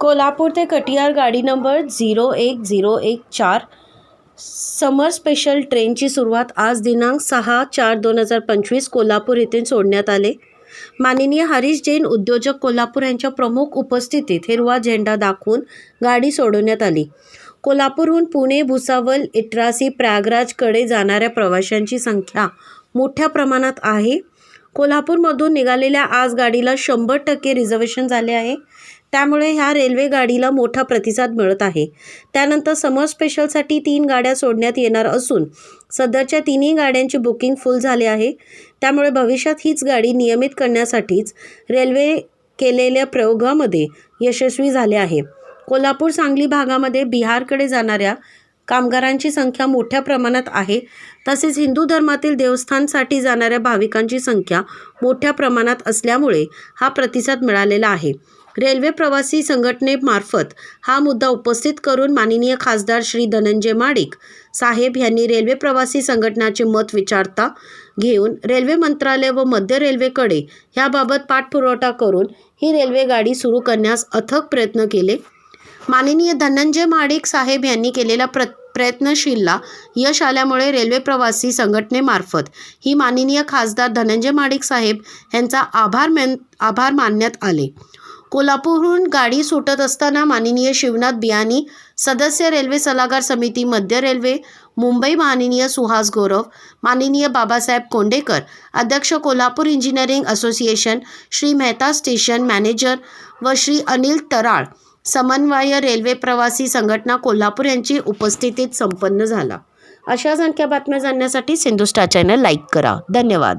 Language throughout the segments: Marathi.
कोल्हापूर ते कटियार गाडी नंबर झिरो एक झिरो एक चार. समर स्पेशल ट्रेनची सुरुवात आज दिनांक सहा चार दोन हजार पंचवीस कोल्हापूर येथून सोडण्यात आले. माननीय हरीश जैन उद्योजक कोल्हापूर यांच्या प्रमुख उपस्थितीत हिरवा झेंडा दाखवून गाडी सोडवण्यात आली. कोल्हापूरहून पुणे भुसावल इट्रासी प्रयागराजकडे जाणाऱ्या प्रवाशांची संख्या मोठ्या प्रमाणात आहे. कोल्हापूरमधून निघालेल्या आज गाडीला शंभर टक्के रिझर्वेशन झाले आहे. त्यामुळे ह्या रेल्वे गाडीला मोठा प्रतिसाद मिळत आहे. त्यानंतर समर स्पेशलसाठी तीन गाड्या सोडण्यात येणार असून सध्याच्या तिन्ही गाड्यांची बुकिंग फुल झाले आहे. त्यामुळे भविष्यात हीच गाडी नियमित करण्यासाठीच रेल्वे केलेल्या प्रयोगामध्ये यशस्वी झाले आहे. कोल्हापूर सांगली भागामध्ये बिहारकडे जाणाऱ्या कामगारांची संख्या मोठ्या प्रमाणात आहे. तसेच हिंदू धर्मातील देवस्थानसाठी जाणाऱ्या भाविकांची संख्या मोठ्या प्रमाणात असल्यामुळे हा प्रतिसाद मिळालेला आहे. रेल्वे प्रवासी संघटनेमार्फत हा मुद्दा उपस्थित करून माननीय खासदार श्री धनंजय माडिक साहेब यांनी रेल्वे प्रवासी संघटनाचे मत विचारता घेऊन रेल्वे मंत्रालय व मध्य रेल्वेकडे ह्याबाबत पाठपुरवठा करून ही रेल्वे गाडी सुरू करण्यास अथक प्रयत्न केले. माननीय धनंजय माडिक साहेब यांनी केलेला प्र प्रयत्नशीलला यश आल्यामुळे रेल्वे प्रवासी संघटनेमार्फत ही माननीय खासदार धनंजय माडिक साहेब यांचा आभार मान आभार मानण्यात आले. कोल्हापूरहून गाडी सुटत असताना माननीय शिवनाथ बियानी सदस्य रेल्वे सल्लागार समिती मध्य रेल्वे मुंबई माननीय सुहास गौरव माननीय बाबासाहेब कोंडेकर अध्यक्ष Kolhapur engineering association Shri Mehta station manager व श्री अनिल तराळ समन्वय रेल्वे प्रवासी संघटना कोल्हापूर यांची उपस्थितीत संपन्न झाला. अशाच आणख्या बातम्या जाणण्यासाठी सिंधुस्टार चॅनल लाईक करा. धन्यवाद.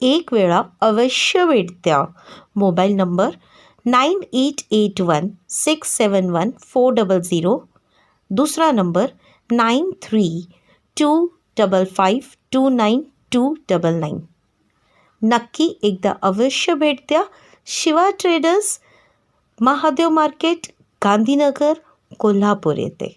एक वेळा अवश्य भेट द्या mobile number nine eight eight one six seven one four double zero. दुसरा number nine three two double five two nine two double nine. नक्की एकदा अवश्य भेट द्या शिवा ट्रेडर्स महादेव मार्केट गांधीनगर कोल्हापूर येथे